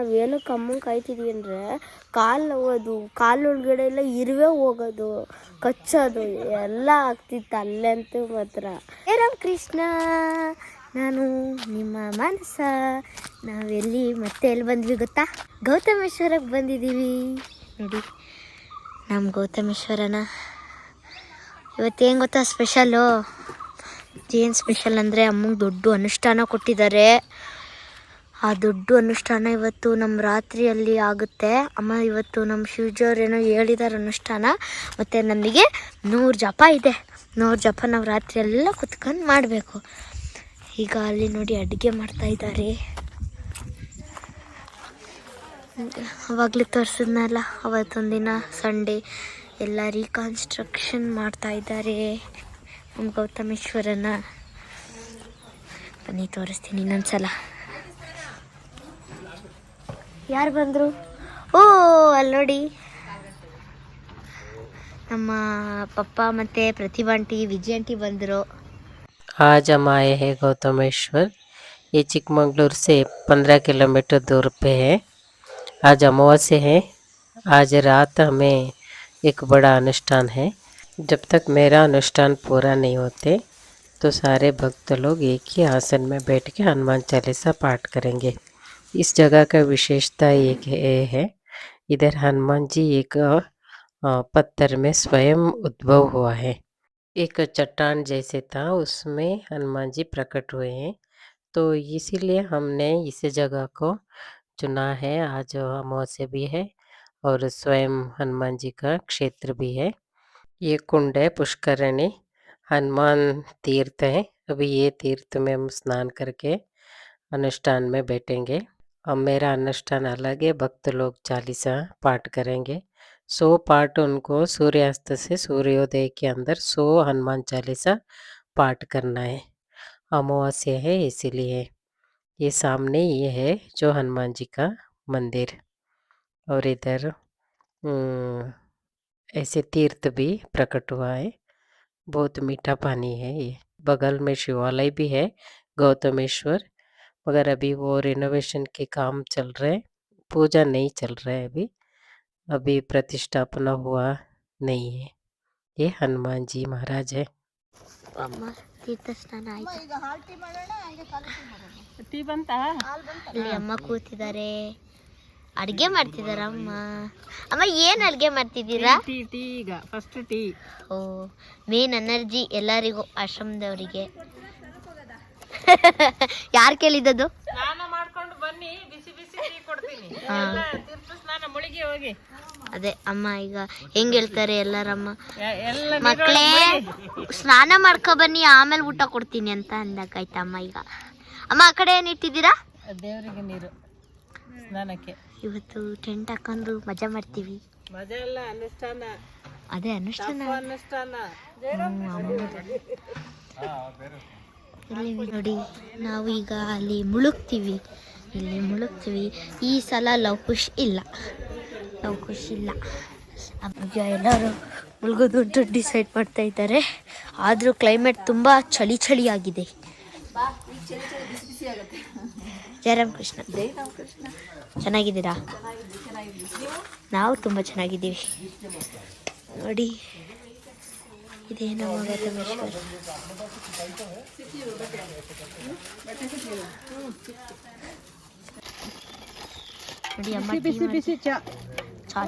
ನಾವು ಏನಕ್ಕೆ ಅಮ್ಮಂಗೆ ಕಾಯ್ತಿದ್ವಿ ಅಂದರೆ ಕಾಲು ನೋವೋದು ಕಾಲು ಒಳಗಡೆ ಎಲ್ಲ ಇರುವೆ ಹೋಗೋದು, ಕಚ್ಚೋದು, ಎಲ್ಲ ಆಗ್ತಿತ್ತು ಅಲ್ಲಂತೂ ಮಾತ್ರ. ಹೇ ರಾಮ್ ಕೃಷ್ಣ ನಾನು ನಿಮ್ಮ ಮಾನಸ ನಾವೆಲ್ಲಿ ಮತ್ತೆ ಎಲ್ಲಿ ಬಂದ್ವಿ ಗೊತ್ತಾ? ಗೌತಮೇಶ್ವರಕ್ಕೆ ಬಂದಿದ್ದೀವಿ. ನೋಡಿ ನಮ್ಮ ಗೌತಮೇಶ್ವರನ. ಇವತ್ತೇನು ಗೊತ್ತಾ ಸ್ಪೆಷಲು ಏನು ಸ್ಪೆಷಲ್ ಅಂದರೆ ಅಮ್ಮಂಗೆ ದೊಡ್ಡ ಅನುಷ್ಠಾನ ಕೊಟ್ಟಿದ್ದಾರೆ. ಆ ದೊಡ್ಡ ಅನುಷ್ಠಾನ ಇವತ್ತು ನಮ್ಮ ರಾತ್ರಿಯಲ್ಲಿ ಆಗುತ್ತೆ. ಅಮ್ಮ ಇವತ್ತು ನಮ್ಮ ಶಿವಜಿಯವ್ರೇನೋ ಹೇಳಿದಾರೆ ಅನುಷ್ಠಾನ. ಮತ್ತು ನಮಗೆ ನೂರು ಜಪ ಇದೆ. ನೂರು ಜಪ ನಾವು ರಾತ್ರಿಯೆಲ್ಲ ಕುತ್ಕೊಂಡು ಮಾಡಬೇಕು. ಈಗ ಅಲ್ಲಿ ನೋಡಿ ಅಡುಗೆ ಮಾಡ್ತಾ ಇದ್ದಾರೆ ಅವಾಗಲೇ ತೋರಿಸಿದ್ನಲ್ಲ, ಅವತ್ತೊಂದಿನ ಸಂಡೇ ಎಲ್ಲ ರೀಕನ್ಸ್ಟ್ರಕ್ಷನ್ ಮಾಡ್ತಾ ಇದ್ದಾರೆ ನಮ್ಮ ಗೌತಮೇಶ್ವರನ. ಬನ್ನಿ, ತೋರಿಸ್ತೀನಿ ಇನ್ನೊಂದ್ಸಲ. ಯಾರು ಬಂದರು ಓ ಅಲ್ಲಿ ನೋಡಿ ನಮ್ಮ ಪಪ್ಪ ಮತ್ತು ಪ್ರತಿಭಾ ಆಂಟಿ ವಿಜಯ ಆಂಟಿ ಬಂದರು आज हम आए हैं गौतमेश्वर ये चिकमंगलूर से पंद्रह किलोमीटर दूर पे है आज अमावस्या है आज रात हमें एक बड़ा अनुष्ठान है जब तक मेरा अनुष्ठान पूरा नहीं होते तो सारे भक्त लोग एक ही आसन में बैठ के हनुमान चालीसा पाठ करेंगे इस जगह का विशेषता एक है इधर हनुमान जी एक पत्थर में स्वयं उद्भव हुआ है। एक चट्टान जैसे था, उसमें हनुमान जी प्रकट हुए हैं। तो इसीलिए हमने इस जगह को चुना है। आज अमावस्या भी है और स्वयं हनुमान जी का क्षेत्र भी है। ये कुंड है, पुष्करणी। हनुमान तीर्थ है। अभी ये तीर्थ में हम स्नान करके अनुष्ठान में बैठेंगे। अब मेरा अनुष्ठान अलग है, भक्त लोग चालीसा पाठ करेंगे। सौ पाठ उनको सूर्यास्त से सूर्योदय के अंदर सौ हनुमान चालीसा पाठ करना है। अमावस्या है, इसीलिए ये सामने ये है जो हनुमान जी का मंदिर। और इधर ऐसे तीर्थ भी प्रकट हुआ है। बहुत मीठा पानी है ये। बगल में शिवालय भी है, गौतमेश्वर। मगर अभी वो रिनोवेशन के काम चल रहे हैं पूजा नहीं चल रहा है अभी अभी प्रतिष्ठापना हुआ नहीं है ये हनुमान जी महाराज है ಅಮ್ಮ ತೀರ್ಥ ಸ್ನಾನ ಆಯ್ತು ಟೀ ಬಂತಾ ಇಲ್ಲಿ ಅಮ್ಮ ಕೂತಿದ್ದಾರೆ ಅಡುಗೆ ಮಾಡ್ತಿದಾರ ಅಮ್ಮ ಅಮ್ಮ ಏನು ಅಡುಗೆ ಮಾಡ್ತಿದ್ದೀರಾ ಟೀ ಟೀ ಈಗ ಫಸ್ಟ್ ಟೀ ಓ ಮೇನ್ ಎನರ್ಜಿ ಎಲ್ಲರಿಗೂ ಆಶ್ರಮದವರಿಗೆ ಯಾರು ಕೇಳಿದ್ದದು? ಸ್ನಾನ ಮಾಡ್ಕೊಂಡು ಬನ್ನಿ ಬಿಸಿ ಬಿಸಿ ಟೀ ಕೊಡ್ತೀನಿ. ಹಾ. ಎಲ್ಲ ತೀರ್ಥ ಸ್ನಾನ ಮುಳುಗಿ ಹೋಗಿ. ಅದೇ ಅಮ್ಮ ಈಗ ಹೆಂಗ್ ಹೇಳ್ತಾರೆ ಎಲ್ಲರಮ್ಮ? ಮಕ್ಳೇ ಎಲ್ಲ ಮಕ್ಕಳೇ ಸ್ನಾನ ಮಾಡ್ಕೊ ಬನ್ನಿ ಆಮೇಲೆ ಊಟ ಕೊಡ್ತೀನಿ ಅಂತ ಅಂದಾಗಾಯ್ತ ಅಮ್ಮ ಈಗ. ಅಮ್ಮ ಆ ಕಡೆ ಏನಿಟ್ಟಿದ್ದೀರಾ ದೇವರಿಗೆ ನೀರು ಸ್ನಾನಕ್ಕೆ. ಇವತ್ತು ಟೆಂಟ್ ಹಾಕೊಂಡು ಮಜಾ ಮಾಡ್ತೀವಿ. ಮಜಾ ಎಲ್ಲ ಅನುಷ್ಠಾನ. ಅದೇ ಅನುಷ್ಠಾನ. ಅನುಷ್ಠಾನ. ಇಲ್ಲಿ ನೋಡಿ ನಾವು ಈಗ ಅಲ್ಲಿ ಮುಳುಗ್ತೀವಿ. ಇಲ್ಲಿ ಮುಳುಗ್ತೀವಿ. ಈ ಸಲ ಲವ್ ಖುಷ್ ಇಲ್ಲ. ಲವ್ ಖುಷ್ ಇಲ್ಲ. ಎಲ್ಲರೂ ಮುಳುಗೋದು ಅಂತ ಡಿಸೈಡ್ ಮಾಡ್ತಾ ಇದ್ದಾರೆ. ಆದರೂ ಕ್ಲೈಮೇಟ್ ತುಂಬ ಚಳಿ ಚಳಿ ಆಗಿದೆ. ಜಯರಾಮ್ ಕೃಷ್ಣ. ಚೆನ್ನಾಗಿದ್ದೀರಾ? ನಾವು ತುಂಬ ಚೆನ್ನಾಗಿದ್ದೀವಿ. ನೋಡಿ ಇದೇ ನಮ್ಮ ಗೌತಮೇಶ್ವರ ನೋಡಿ ಅಮ್ಮ ಟೀ ಬಿಸಿ ಬಿಸಿ ಚಾ ಚಾ.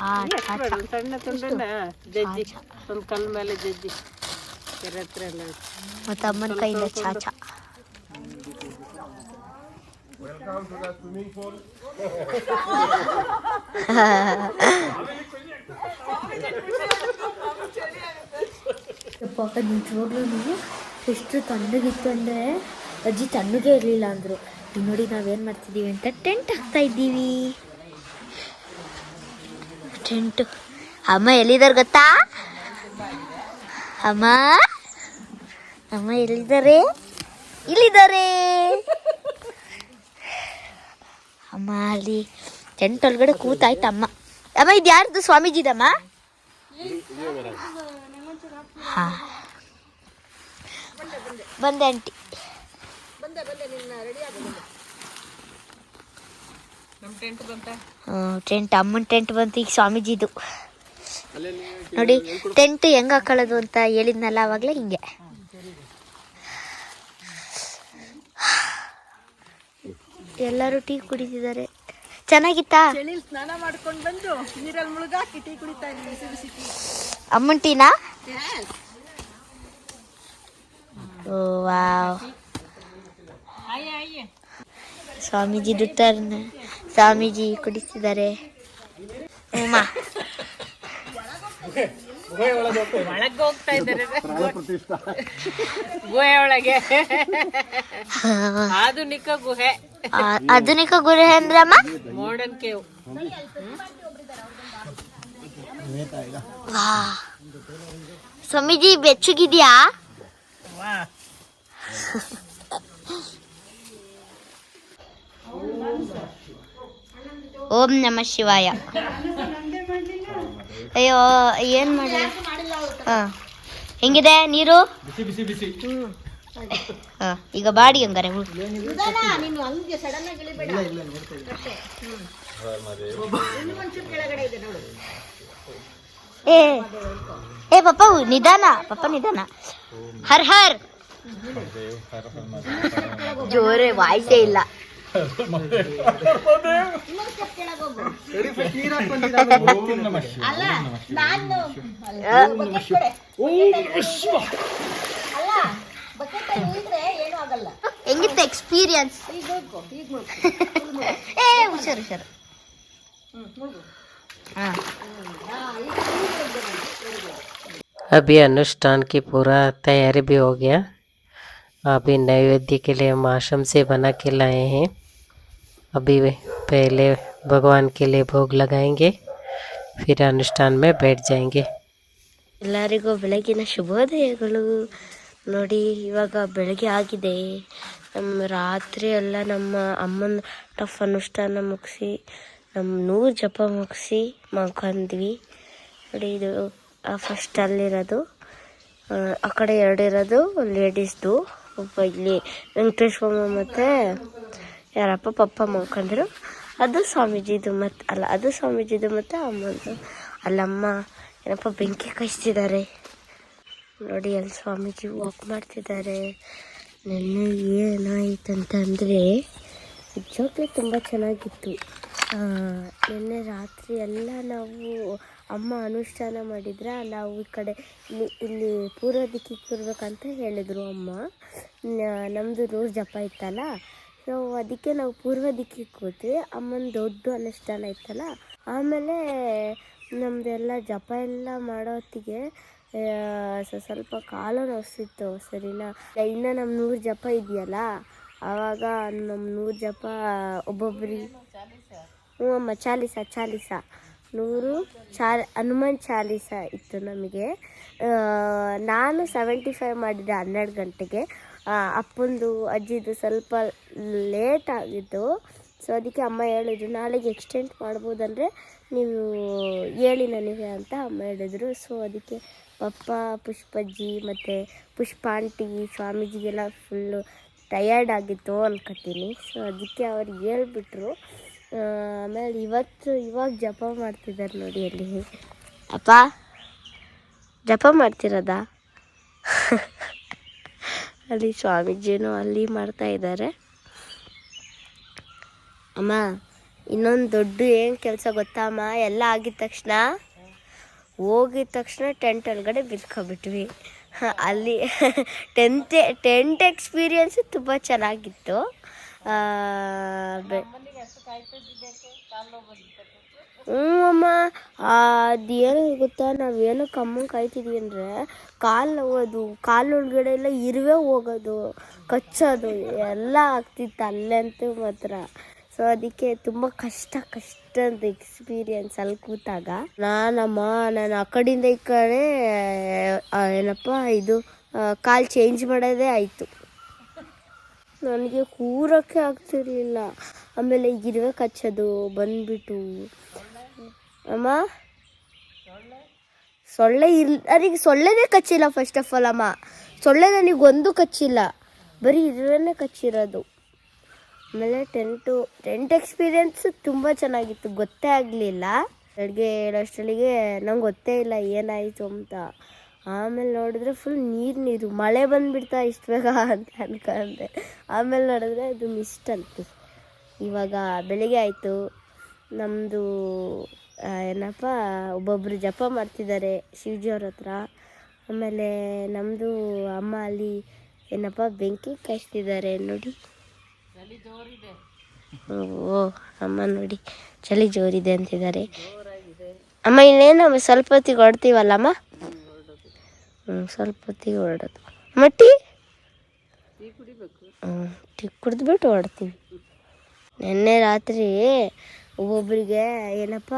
ಆ ಚಾ ಚಾ. ಸಣ್ಣ ತುಂಡನ್ನ ಜಜ್ಜಿ. ಚಾ. ಒಂದು ಕಲ್ ಮೇಲೆ ಜಜ್ಜಿ. ಕೆರೆ ಹತ್ರ ಎಲ್ಲ. ಮತ್ತು ಅಮ್ಮನ ಕೈಯಿಂದ ಚಾ ಚಾ. ಪಾಪ ನಿಜವಾಗ್ಲೂ ಎಷ್ಟು ತಣ್ಣಗಿತ್ತು ಅಂದರೆ ಅಜ್ಜಿ ತಣ್ಣಗೆ ಇರಲಿಲ್ಲ ಅಂದರು. ನೋಡಿ ನಾವೇನು ಮಾಡ್ತಿದ್ದೀವಿ ಅಂತ ಟೆಂಟ್ ಹಾಕ್ತಾ ಇದ್ದೀವಿ. ಟೆಂಟ್. ಅಮ್ಮ ಎಲ್ಲಿದ್ದಾರೆ ಗೊತ್ತಾ? ಅಮ್ಮ? ಅಮ್ಮ ಎಲ್ಲಿದ್ದಾರೆ ಇಲ್ಲಿದ್ದಾರೆ ಅಮ್ಮ ಅಲ್ಲಿ ಟೆಂಟ್ ಒಳಗಡೆ ಕೂತಾಯ್ತು ಅಮ್ಮ. ಅಮ್ಮ, ಇದು ಯಾರ್ದು? ಸ್ವಾಮೀಜಿದಮ್ಮ? ಹಾಂ. ಬಂದೆ ಆಂಟಿ. ಟೆಂಟ್, ಅಮ್ಮನ ಟೆಂಟ್ ಬಂತು, ಈಗ ಸ್ವಾಮೀಜಿದು. ನೋಡಿ, ಟೆಂಟ್ ಹೆಂಗ ಹಾಕೊಳ್ಳೋದು ಅಂತ ಹೇಳಿದ್ನಲ್ಲ ಅವಾಗಲೇ ಹಿಂಗೆ. ಎಲ್ಲರೂ ಟೀ ಕುಡಿತಿದ್ದಾರೆ. ಚೆನ್ನಾಗಿತ್ತಾ? ಸ್ನಾನ ಮಾಡ್ಕೊಂಡು ಬಂದು ನೀರಲ್ಲಿ ಮುಳುಗಾಕಿ ಟೀ ಕುಡಿತಾ ಇದ್ದೀನಿ ಬಿಸಿ ಬಿಸಿ ಟೀ. ಅಮ್ಮನ ಟೀನಾ? ಓ ವಾವ್. ಸ್ವಾಮೀಜಿ ದುಟ್ಟರ್ನ ಸ್ವಾಮೀಜಿ ಕುಡಿಸಿದ್ದಾರೆ. ಉಮಾ. ಒಳಗೆ ಹೋಗ್ತಾ ಇದ್ದಾರೆ. ಗುಹೆ ಒಳಗೆ. ಆಧುನಿಕ ಗುಹೆ. ಆಧುನಿಕ ಗುರು ಅಂದ್ರಮ್ಮ ಮಾಡರ್ನ್ ಕೇವ್ ವಾ. ಸ್ವಾಮೀಜಿ ಬೆಚ್ಚಗಿದ್ಯಾ? ಓಂ ನಮ ಶಿವಾಯ. ಅಯ್ಯೋ ಏನ್ ಮಾಡಿ ಹಾ. ಹೆಂಗಿದೆ ನೀರು? ಹಾ ಈಗ ಬಾಡಿ ಹಂಗಾರೆ ಹುಡು. ಏ ಏ ಪಪ್ಪ ನಿಧಾನ ಪಪ್ಪ ನಿಧಾನ. ಹರ್ ಹರ್. ಜೋರೆ ವಾಯ್ಸೇ ಇಲ್ಲ. ಹೆಂಗಿತ್ತು ಎಕ್ಸ್ಪೀರಿಯನ್ಸ್ ಏ ಹುಷಾರು ಹುಷಾರು ಹಾ अभी अनुष्ठान की पूरा तैयारी भी हो गया अभी नैवेद्य के लिए हम आश्रम से बना के लाए हैं अभी वे पहले भगवान के लिए भोग लगाएंगे फिर अनुष्ठान में बैठ जाएंगे ಎಲ್ಲರಿಗೂ ಬೆಳಗಿನ ಶುಭೋದಯಗಳು ನೋಡಿ ಇವಾಗ ಬೆಳಗ್ಗೆ ಆಗಿದೆ. ನಮ್ಮ ರಾತ್ರಿ ಎಲ್ಲ ನಮ್ಮ ಅಮ್ಮನ ಟಫ್ ಅನುಷ್ಠಾನ ಮುಗಿಸಿ ನಮ್ಮ ನೂರು ಜಪ ಮುಗಿಸಿ ಮಲ್ಕೊಂಡ್ವಿ. ನೋಡಿ ಇದು ಫಸ್ಟ್ ಅಲ್ಲಿರೋದು. ಆ, ಕಡೆ ಎರಡಿರೋದು ಲೇಡೀಸ್ದು ಒಬ್ಬ ಇಲ್ಲಿ ವೆಂಕಟೇಶ್ವರ ಮತ್ತು ಯಾರಪ್ಪ ಪಪ್ಪ ಮಲ್ಕೊಂಡ್ರು. ಅದು ಸ್ವಾಮೀಜಿದು ಮತ್ತು ಅಲ್ಲ ಅದು ಸ್ವಾಮೀಜಿದು ಮತ್ತು ಅಮ್ಮನದು ಅಲ್ಲಮ್ಮ ಏನಪ್ಪ ಬೆಂಕಿ ಕಾಯಿಸ್ತಿದ್ದಾರೆ. ನೋಡಿ ಅಲ್ಲಿ ಸ್ವಾಮೀಜಿ ವಾಕ್ ಮಾಡ್ತಿದ್ದಾರೆ. ನಿನ್ನೆ ಏನಾಯ್ತು ಅಂತಂದರೆ ನಿಜವಾಗ್ಲೂ ತುಂಬ ಚೆನ್ನಾಗಿತ್ತು. ನಿನ್ನೆ ರಾತ್ರಿ ಎಲ್ಲ ನಾವು ಅಮ್ಮ ಅನುಷ್ಠಾನ ಮಾಡಿದ್ರೆ? ನಾವು ಈ ಕಡೆ ಇಲ್ಲಿ ಇಲ್ಲಿ ಪೂರ್ವ ದಿಕ್ಕಿಗೆ ಬರ್ಬೇಕಂತ ಹೇಳಿದರು ಅಮ್ಮ. ನಮ್ಮದು ರೋಜ್ ಜಪ ಇತ್ತಲ್ಲ? ಸೊ ಅದಕ್ಕೆ ನಾವು ಪೂರ್ವ ದಿಕ್ಕಿಗೆ ಕೂತ್ವಿ ಅಮ್ಮನ ದೊಡ್ಡ ಅನುಷ್ಠಾನ ಇತ್ತಲ್ಲ? ಆಮೇಲೆ ನಮ್ಮದೆಲ್ಲ ಜಪ ಎಲ್ಲ ಮಾಡೋ ಹೊತ್ತಿಗೆ ಆ, ಸ- ಸ್ವಲ್ಪ ಕಾಲು ನೋವಿಸ್ತಿತ್ತು ಸರಿನಾ? ಇನ್ನು ನಮ್ಮ ನೂರು ಜಪ ಇದೆಯಲ್ಲ, ಆವಾಗ ನಮ್ಮ ನೂರು ಜಪ ಒಬ್ಬೊಬ್ಬರಿಗೆ ಹ್ಞೂ ಅಮ್ಮ, ಚಾಲೀಸ ಚಾಲೀಸ. ನೂರು ಚಾ ಹನುಮಾನ್ ಚಾಲೀಸ ಇತ್ತು ನಮಗೆ. ನಾನು ಸೆವೆಂಟಿ ಫೈವ್ ಮಾಡಿದ್ದೆ ಹನ್ನೆರಡು ಗಂಟೆಗೆ ಅಪ್ಪಂದು, ಅಜ್ಜಿದು ಸ್ವಲ್ಪ ಲೇಟ್ ಆಗಿದ್ದು ಸೊ ಅದಕ್ಕೆ ಅಮ್ಮ ಹೇಳಿದ್ರು, ನಾಳೆಗೆ ಎಕ್ಸ್ಟೆಂಡ್ ಮಾಡ್ಬೋದಂದರೆ ನೀವು ಹೇಳಿ ನನಗೆ ಅಂತ ಅಮ್ಮ ಹೇಳಿದ್ರು ಸೊ ಅದಕ್ಕೆ ಪಪ್ಪ, ಪುಷ್ಪಜ್ಜಿ ಮತ್ತು ಪುಷ್ಪ ಆಂಟಿ ಸ್ವಾಮೀಜಿಗೆಲ್ಲ ಫುಲ್ಲು ಟಯರ್ಡ್ ಆಗಿತ್ತು ಅನ್ಕೋತೀನಿ. ಸೊ ಅದಕ್ಕೆ ಅವ್ರು ಹೇಳ್ಬಿಟ್ರು. ಆಮೇಲೆ ಇವತ್ತು ಇವಾಗ ಜಪ ಮಾಡ್ತಿದ್ದಾರೆ ನೋಡಿ ಅಲ್ಲಿ. ಅಪ್ಪ, ಜಪ ಮಾಡ್ತಿರೋದ? ಅಲ್ಲಿ ಸ್ವಾಮೀಜಿನೂ ಅಲ್ಲಿ ಮಾಡ್ತಾ ಇದ್ದಾರೆ. ಅಮ್ಮ, ಇನ್ನೊಂದು ದೊಡ್ಡ ಏನು ಕೆಲಸ ಗೊತ್ತಮ್ಮ ಎಲ್ಲ ಆಗಿದ ತಕ್ಷಣ ಹೋಗಿದ ತಕ್ಷಣ ಟೆಂಟ್ ಒಳಗಡೆ ಬಿದ್ಕೊಬಿಟ್ವಿ ಅಲ್ಲಿ ಟೆಂತ್ ಟೆಂಟ್ ಎಕ್ಸ್ಪೀರಿಯನ್ಸು ತುಂಬ ಚೆನ್ನಾಗಿತ್ತು. ಹ್ಞೂ ಅಮ್ಮ. ಅದೇನು ಗೊತ್ತಾ ನಾವೇನು ಕಮ್ಮಂಗೆ ಕಾಯ್ತಿದ್ವಿ ಅಂದರೆ ಕಾಲು ನೋವೋದು, ಕಾಲು ಒಳಗಡೆ ಎಲ್ಲ ಇರುವೆ ಹೋಗೋದು, ಕಚ್ಚೋದು, ಎಲ್ಲ ಆಗ್ತಿತ್ತು ಅಲ್ಲಂತೂ ಮಾತ್ರ. ಸೊ ಅದಕ್ಕೆ ತುಂಬ ಕಷ್ಟ ಕಷ್ಟದ ಎಕ್ಸ್ಪೀರಿಯನ್ಸ್ ಅಲ್ಲಿ ಕೂತಾಗ. ನಾನಮ್ಮ, ನಾನು ಆ ಕಡೆಯಿಂದ ಈ ಕಡೆ ಏನಪ್ಪ ಇದು ಕಾಲು ಚೇಂಜ್ ಮಾಡೋದೇ ಆಯಿತು. ನನಗೆ ಕೂರೋಕ್ಕೆ ಆಗ್ತಿರ್ಲಿಲ್ಲ. ಆಮೇಲೆ ಇರುವೆ ಕಚ್ಚೋದು ಬಂದ್ಬಿಟ್ಟು. ಅಮ್ಮ? ಸೊಳ್ಳೆ ಇಲ್ ನನಗೆ ಸೊಳ್ಳೆನೇ ಕಚ್ಚಿಲ್ಲ ಫಸ್ಟ್ ಆಫ್ ಆಲ್ ಅಮ್ಮ. ಸೊಳ್ಳೆ ನನಗೆ ಒಂದು ಕಚ್ಚಿಲ್ಲ. ಬರೀ ಇರುವೆನೇ ಕಚ್ಚಿರೋದು. ಆಮೇಲೆ ಟೆಂಟು, ಟೆಂಟ್ ಎಕ್ಸ್ಪೀರಿಯೆನ್ಸ್ ತುಂಬ ಚೆನ್ನಾಗಿತ್ತು. ಗೊತ್ತೇ ಆಗಲಿಲ್ಲ. ಬೆಳಗ್ಗೆ ಏಳಷ್ಟರಲ್ಲಿಗೆ ನಂಗೆ ಗೊತ್ತೇ ಇಲ್ಲ ಏನಾಯಿತು ಅಂತ. ಆಮೇಲೆ ನೋಡಿದ್ರೆ ಫುಲ್ ನೀರು ನೀರು, ಮಳೆ ಬಂದುಬಿಡ್ತಾ ಇಷ್ಟು ಬೇಗ ಅಂತ ಅನ್ಕೊಂಡೆ. ಆಮೇಲೆ ನೋಡಿದ್ರೆ ಅದು ಮಿಸ್ಟ್ ಅಂತು. ಇವಾಗ ಬೆಳಿಗ್ಗೆ ಆಯಿತು. ನಮ್ಮದು ಏನಪ್ಪ ಒಬ್ಬೊಬ್ಬರು ಜಪ ಮಾಡ್ತಿದ್ದಾರೆ ಶಿವಜಿಯವ್ರ ಹತ್ರ. ಆಮೇಲೆ ನಮ್ಮದು ಅಮ್ಮ ಅಲ್ಲಿ ಏನಪ್ಪ, ಬೆಂಕಿ ಕಾಯಿಸ್ತಿದ್ದಾರೆ ನೋಡಿ. ಓ ಅಮ್ಮ ನೋಡಿ ಚಳಿ ಜೋರಿದೆ ಅಂತಿದ್ದಾರೆ. ಅಮ್ಮ ಇನ್ನೇನು ಸ್ವಲ್ಪ ಹೊತ್ತಿಗೆ ಹೊಡ್ತೀವಲ್ಲಮ್ಮ ಹ್ಞೂ ಸ್ವಲ್ಪ ಹೊತ್ತಿಗೆ ಹೊರಡೋದು. ಅಮ್ಮ ಟೀ? ಹ್ಞೂ ಟೀ ಕುಡಿದ್ಬಿಟ್ಟು ಹೊಡ್ತೀವಿ ನಿನ್ನೆ ರಾತ್ರಿ ಒಬ್ಬೊಬ್ಬರಿಗೆ ಏನಪ್ಪ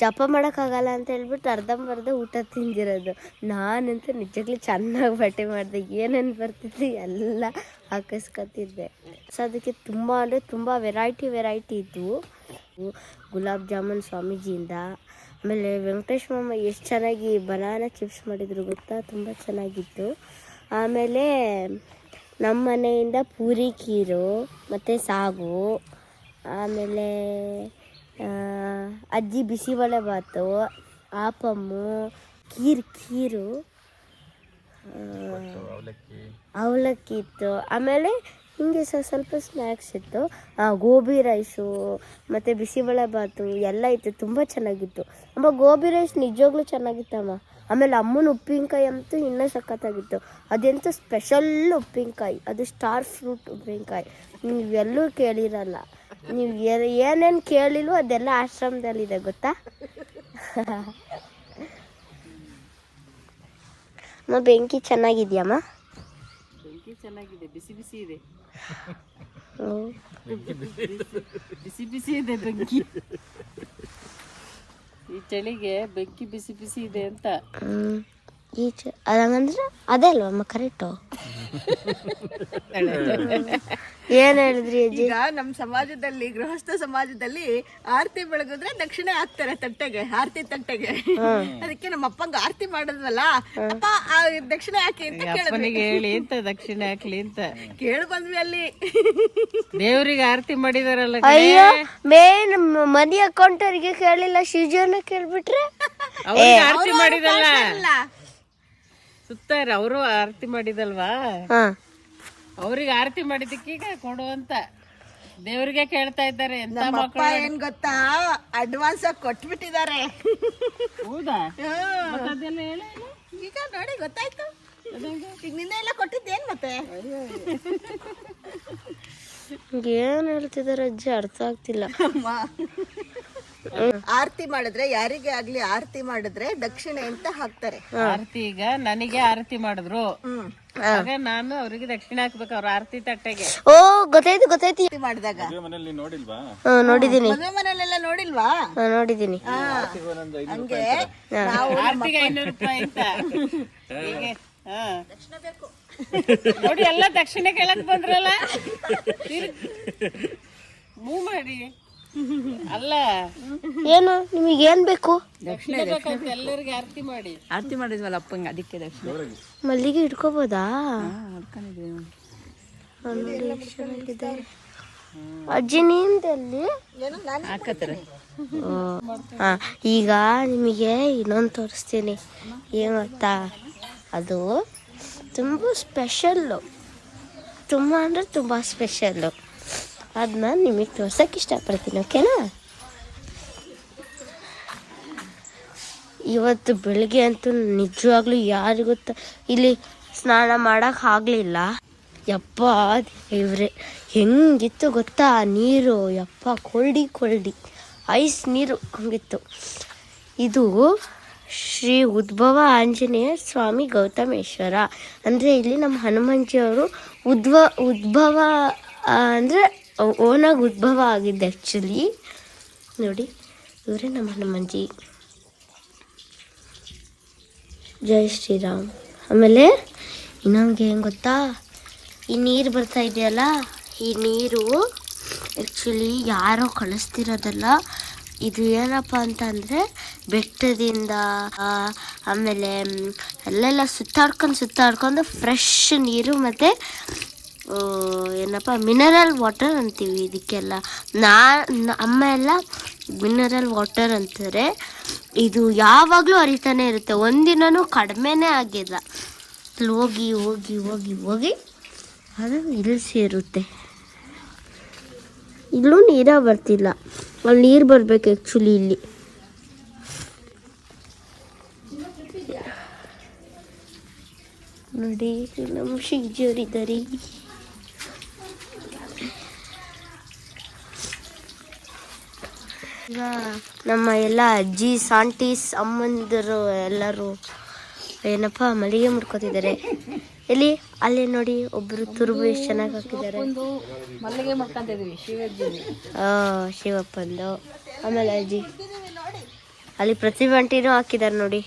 ಜಪ ಮಾಡೋಕ್ಕಾಗಲ್ಲ ಅಂತ ಹೇಳ್ಬಿಟ್ಟು ಅರ್ಧಂಬರ್ಧ ಊಟ ತಿಂದಿರೋದು. ನಾನಂತೂ ನಿಜವಾಗ್ಲೂ ಚೆನ್ನಾಗಿ ಬಟ್ಟೆ ಮಾಡಿದೆ. ಏನೇನು ಬರ್ತಿತ್ತು ಎಲ್ಲ ಹಾಕಿಸ್ಕೊತಿದ್ದೆ ಸೊ ಅದಕ್ಕೆ ತುಂಬ ಅಂದರೆ ತುಂಬ ವೆರೈಟಿ ವೆರೈಟಿ ಇದ್ವು ಗುಲಾಬ್ ಜಾಮೂನ್ ಸ್ವಾಮೀಜಿಯಿಂದ, ಆಮೇಲೆ ವೆಂಕಟೇಶ್ ಮಾಮ ಎಷ್ಟು ಚೆನ್ನಾಗಿ ಬನಾನ ಚಿಪ್ಸ್ ಮಾಡಿದ್ರು ಗೊತ್ತಾ? ತುಂಬ ಚೆನ್ನಾಗಿತ್ತು. ಆಮೇಲೆ ನಮ್ಮ ಮನೆಯಿಂದ ಪೂರಿ ಕೀರು ಮತ್ತು ಸಾಗು, ಆಮೇಲೆ ಅಜ್ಜಿ ಬಿಸಿಬೇಳೆ ಬಾತು ಆಪಮ್ಮು ಕೀರ್ ಕೀರು ಅವಲಕ್ಕಿ. ಇತ್ತು. ಆಮೇಲೆ ಹಿಂಗೆ ಸ ಸ್ವಲ್ಪ ಸ್ನ್ಯಾಕ್ಸ್ ಇತ್ತು. ಗೋಬಿ ರೈಸು, ಮತ್ತು ಬಿಸಿಬೇಳೆ ಬಾತು ಎಲ್ಲ ಇತ್ತು. ತುಂಬ ಚೆನ್ನಾಗಿತ್ತು. ಅಮ್ಮ, ಗೋಬಿ ರೈಸ್ ನಿಜವಾಗ್ಲೂ ಚೆನ್ನಾಗಿತ್ತಮ್ಮ ಆಮೇಲೆ ಅಮ್ಮನ ಉಪ್ಪಿನಕಾಯಿ ಅಂತೂ ಇನ್ನೂ ಸಖತ್ತಾಗಿತ್ತು. ಅದೆಂತ ಸ್ಪೆಷಲ್ ಉಪ್ಪಿನಕಾಯಿ. ಅದು ಸ್ಟಾರ್ ಫ್ರೂಟ್ ಉಪ್ಪಿನಕಾಯಿ. ನೀವು ಎಲ್ಲೂ ಕೇಳಿರಲ್ಲ. ನೀವು ಏನೇನು ಕೇಳಿಲ್ವೋ ಅದೆಲ್ಲ ಆಶ್ರಮದಲ್ಲಿದೆ, ಗೊತ್ತಾ? ಅಮ್ಮ ಬೆಂಕಿ ಚೆನ್ನಾಗಿದ್ಯಮ್ಮ ಬೆಂಕಿ ಚೆನ್ನಾಗಿದೆ ಬಿಸಿ ಬಿಸಿ ಇದೆ. ಬಿಸಿ ಬಿಸಿ ಇದೆ ಬೆಂಕಿ ಈ ಚಳಿಗೆ ಬೆಂಕಿ ಬಿಸಿ ಬಿಸಿ ಇದೆ ಅಂತ. ಈಚೆ ಅದಂಗಂದ್ರೆ ಅದೇ ಅಲ್ವಮ್ಮ ಕರೆಕ್ಟು ಏನ್ ಹೇಳಿದ್ರಿ ಅಜ್ಜಿ? ಈಗ ನಮ್ಮ ಸಮಾಜದಲ್ಲಿ ಗೃಹಸ್ಥ ಸಮಾಜದಲ್ಲಿ ಆರತಿ ಬೆಳಗಿದ್ರೆ ದಕ್ಷಿಣೆ ಹಾಕ್ತಾರೆ ತಟ್ಟೆಗೆ ಆರತಿ ತಟ್ಟೆಗೆ. ಅದಕ್ಕೆ ನಮ್ಮ ಅಪ್ಪಂಗ ಆರತಿ ಮಾಡಿದ್ವಲ್ಲ ಅಪ್ಪ ಆ ದಕ್ಷಿಣೆ ಹಾಕಿ ಅಂತ ಕೇಳಿದ್ವಿ. ಅಪ್ಪನಿಗೆ ಹೇಳಿ ಅಂತ ದಕ್ಷಿಣ ಹಾಕ್ಲಿ ಅಂತ. ಕೇಳಿ ಬಂದ್ವಿ ಅಲ್ಲಿ. ದೇವ್ರಿಗೆ ಆರತಿ ಮಾಡಿದಾರಲ್ಲ ಅಯ್ಯೋ ಮೇನ್ ಮನಿ ಅಕೌಂಟರಿಗೆ ಕೇಳಿಲ್ಲ ಶಿವಜನ ಕೇಳ್ಬಿಟ್ರೆ? ಅವ್ರಿಗೆ ಆರತಿ ಮಾಡಿದಲ್ಲ. ಸುತ್ತಾರ ಅವರು ಆರತಿ ಮಾಡಿದಲ್ವಾ? ಹಾ. ಅವ್ರಿಗೆ ಆರತಿ ಮಾಡಿದಕ್ಕೀಗ ಕೊಡುವಂತ ದೇವ್ರಿಗೆ ಕೇಳ್ತಾ ಇದ್ದಾರೆ ಎಂತ ಮಕ್ಕಳು? ಏನ್ ಗೊತ್ತಾ? ಅಡ್ವಾನ್ಸ್ ಆಗಿ ಕೊಟ್ಬಿಟ್ಟಿದ್ದಾರೆ. ಹೌದಾ? ಹೇಳ ಈಗ ನೋಡಿ ಗೊತ್ತಾಯ್ತು. ಈಗ ನಿನ್ನೆ ಎಲ್ಲ ಕೊಟ್ಟಿದ್ದೇನ್ ಮತ್ತೆ? ಏನ್ ಹೇಳ್ತಿದಾರೆ ಅಜ್ಜಿ ಅರ್ಥ ಆಗ್ತಿಲ್ಲ. ಅಮ್ಮ. ಆರತಿ ಮಾಡಿದ್ರೆ ಯಾರಿಗೆ ಆಗ್ಲಿ ಆರತಿ ಮಾಡಿದ್ರೆ ದಕ್ಷಿಣೆ ಅಂತ ಹಾಕ್ತಾರೆ. ಆರತಿ ಈಗ ನನಗೆ ಆರತಿ ಮಾಡಿದ್ರು. ಆಗ ನಾನು ಅವ್ರಿಗೆ ದಕ್ಷಿಣ ಹಾಕ್ಬೇಕು ಅವ್ರ ಆರತಿ ತಟ್ಟೆಗೆ. ಓ ಗೊತ್ತಾಯ್ತು ಗೊತ್ತಾಯ್ತು. ಆರತಿ ಮಾಡಿದಾಗ. ಹಾ ನೋಡಿದೀನಿ ಮನೆ ಮನೇಲೆಲ್ಲ ನೋಡಿಲ್ವಾ? ಹಾ ನೋಡಿದೀನಿ ಹಂಗೆ ನಾವು ಆರತಿಗೆ ಐನೂರು ರೂಪಾಯಿ ಅಂತ. ಹೀಗೆ ಹಾ. ನೋಡಿ ಎಲ್ಲ ದಕ್ಷಿಣ ಕೇಳಕ್ ಬಂದ್ರಲ್ಲ? ಮೂ ಮಾಡಿ. ಅಲ್ಲ. ಏನು? ನಿಮಗೆ ಏನ್ ಬೇಕು? ದಕ್ಷಿಣ ಎಲ್ಲರಿಗೆ ಆರತಿ ಮಾಡಿ. ಆರತಿ ಮಾಡಿದ್ವಲ್ಲ ಅಪ್ಪಂಗೆ ಅದಕ್ಕೆ ದಕ್ಷಿಣ. ಮಲ್ಲಿಗೆ ಇಟ್ಕೋಬೋದಾ? ಅಜ್ಜಿ ನಿಂದಲ್ಲಿ ಹಾಕತ್ತಾರೆ ಹಾ ಈಗ ನಿಮಗೆ ಇನ್ನೊಂದು ತೋರಿಸ್ತೀನಿ. ಏನು ಗೊತ್ತಾ? ಅದು ತುಂಬ ಸ್ಪೆಷಲ್ಲು ತುಂಬ ಅಂದರೆ ತುಂಬ ಸ್ಪೆಷಲ್ಲು ಅದನ್ನ ನಿಮಗೆ ತೋರ್ಸೋಕೆ ಇಷ್ಟಪಡ್ತೀನಿ, ಓಕೆನಾ? ಇವತ್ತು ಬೆಳಿಗ್ಗೆ ಅಂತೂ ನಿಜವಾಗ್ಲೂ ಯಾರಿಗೂ ಇಲ್ಲಿ ಸ್ನಾನ ಮಾಡೋಕೆ ಆಗಲಿಲ್ಲ. ಯಪ್ಪ ಇವ್ರೆ ಹೆಂಗಿತ್ತು ಗೊತ್ತಾ? ನೀರು, ಯಪ್ಪ ಕೊಲ್ಡಿ ಕೊಲ್ಡಿ ಐಸ್ ನೀರು ಹಂಗಿತ್ತು. ಇದು ಶ್ರೀ ಉದ್ಭವ ಆಂಜನೇಯ ಸ್ವಾಮಿ ಗೌತಮೇಶ್ವರ. ಅಂದರೆ ಇಲ್ಲಿ ನಮ್ಮ ಹನುಮಂಜಿಯವರು ಉದ್ವ, ಉದ್ಭವ ಅಂದರೆ ಓನಾಗಿ ಉದ್ಭವ ಆಗಿದೆ ಆ್ಯಕ್ಚುಲಿ ನೋಡಿ, ಇವರೇ ನಮ್ಮ ಹನುಮಂಜಿ ಜೈ ಶ್ರೀರಾಮ್. ಆಮೇಲೆ ಇನ್ನೊಂದು ಏನು ಗೊತ್ತಾ? ಈ ನೀರು ಬರ್ತಾ ಇದೆಯಲ್ಲ, ಈ ನೀರು ಆ್ಯಕ್ಚುಲಿ ಯಾರೋ ಕಳಿಸ್ತಿರೋದಲ್ಲ. ಇದು ಏನಪ್ಪ ಅಂತ ಅಂದರೆ, ಬೆಟ್ಟದಿಂದ ಆಮೇಲೆ ಅಲ್ಲೆಲ್ಲ ಸುತ್ತಾಡ್ಕೊಂಡು ಸುತ್ತಾಡ್ಕೊಂಡು ಫ್ರೆಶ್ ನೀರು ಮತ್ತು ಏನಪ್ಪ ಮಿನರಲ್ ವಾಟರ್ ಅಂತೀವಿ ಇದಕ್ಕೆಲ್ಲ. ನಾ ಅಮ್ಮ ಎಲ್ಲ ಮಿನರಲ್ ವಾಟರ್ ಅಂತಾರೆ. ಇದು ಯಾವಾಗಲೂ ಅರಿತಾನೆ ಇರುತ್ತೆ. ಒಂದಿನೂ ಕಡಿಮೆನೇ ಆಗಿಲ್ಲ. ಅಲ್ಲಿ ಹೋಗಿ ಹೋಗಿ ಹೋಗಿ ಹೋಗಿ ಅದು ಇಲ್ಲಿ ಸೇರುತ್ತೆ. ಇಲ್ಲೂ ನೀರೇ ಬರ್ತಿಲ್ಲ. ಅಲ್ಲಿ ನೀರು ಬರಬೇಕು ಆ್ಯಕ್ಚುಲಿ ಇಲ್ಲಿ. ನೋಡಿ, ನಮ್ಮ ಶಿವಜಿಯವರಿದ್ದಾರೆ ನಮ್ಮ ಎಲ್ಲ ಅಜ್ಜಿ ಸಾಂಟೀಸ್ ಅಮ್ಮಂದಿರು ಎಲ್ಲರೂ ಏನಪ್ಪ ಮಲ್ಲಿಗೆ ಮುಡ್ಕೋತಿದ್ದಾರೆ. ಎಲ್ಲಿ? ಅಲ್ಲಿ ನೋಡಿ ಒಬ್ರು ತುರುಬು ಎಷ್ಟು ಚೆನ್ನಾಗಿ ಹಾಕಿದ್ದಾರೆ. ಒಂದು ಮಲ್ಲಿಗೆ ಶಿವಪ್ಪಂದು. ಆಮೇಲೆ ಅಜ್ಜಿ ಅಲ್ಲಿ ಪ್ರತಿಭೆ ಆಂಟಿನೂ ಹಾಕಿದ್ದಾರೆ ನೋಡಿ.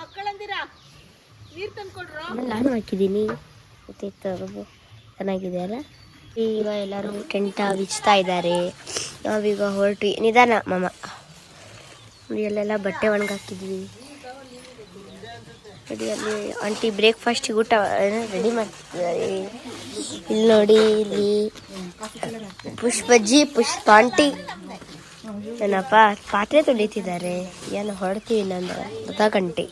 ಮಕ್ಕಳಂದಿರಾ? ನೀರ್ ತಂದ್ಕೊಡ್ರು? ನಾನು ಹಾಕಿದ್ದೀನಿ. ಮತ್ತೆ ತುರುಬು ಚೆನ್ನಾಗಿದೆ ಅಲ್ಲ? ಈಗ ಎಲ್ಲರೂ ಟೆಂಟ ಬಿಚ್ತಾ ಇದ್ದಾರೆ. ನಾವೀಗ ಹೊರಟ್ವಿ ನಿಧಾನ ಮಾಮ. ಅಲ್ಲೆಲ್ಲ ಬಟ್ಟೆ ಒಣಗಾಕಿದ್ವಿ. ಅಲ್ಲಿ ಆಂಟಿ ಬ್ರೇಕ್ಫಾಸ್ಟಿಗೆ ಊಟ ರೆಡಿ ಮಾಡ್ತಿದ್ದಾರೆ. ಇಲ್ಲಿ ನೋಡಿ, ಇಲ್ಲಿ ಪುಷ್ಪಜ್ಜಿ, ಪುಷ್ಪ ಆಂಟಿ ಏನಪ್ಪ, ಪಾತ್ರೆ ತೊಳಿತಿದ್ದಾರೆ. ಏನು ಹೊಡ್ತೀವಿ ಇಲ್ಲಂದ್ರೆ ಅರ್ಧ ಗಂಟೆ.